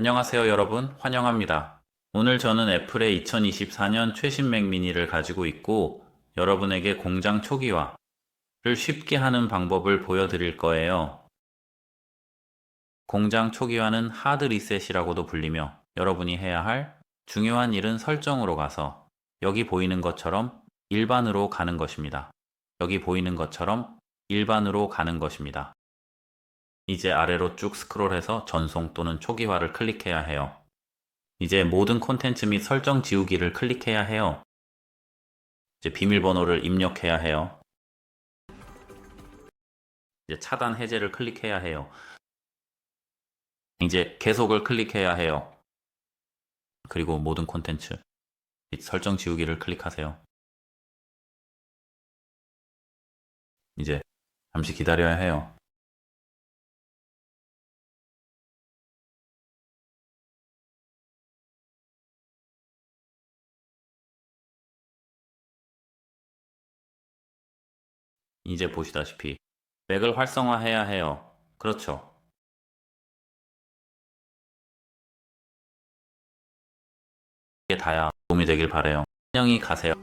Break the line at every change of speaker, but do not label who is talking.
안녕하세요 여러분 환영합니다. 오늘 저는 애플의 2024년 최신 맥 미니를 가지고 있고 여러분에게 공장 초기화를 쉽게 하는 방법을 보여드릴 거예요. 공장 초기화는 하드 리셋이라고도 불리며 여러분이 해야 할 중요한 일은 설정으로 가서 여기 보이는 것처럼 일반으로 가는 것입니다. 여기 보이는 것처럼 일반으로 가는 것입니다. 이제 아래로 쭉 스크롤해서 전송 또는 초기화를 클릭해야 해요. 이제 모든 콘텐츠 및 설정 지우기를 클릭해야 해요. 이제 비밀번호를 입력해야 해요. 이제 차단 해제를 클릭해야 해요. 이제 계속을 클릭해야 해요. 그리고 모든 콘텐츠 및 설정 지우기를 클릭하세요. 이제 잠시 기다려야 해요. 이제 보시다시피 맥을 활성화해야 해요. 그렇죠. 이게 다야 도움이 되길 바래요. 안녕히 가세요.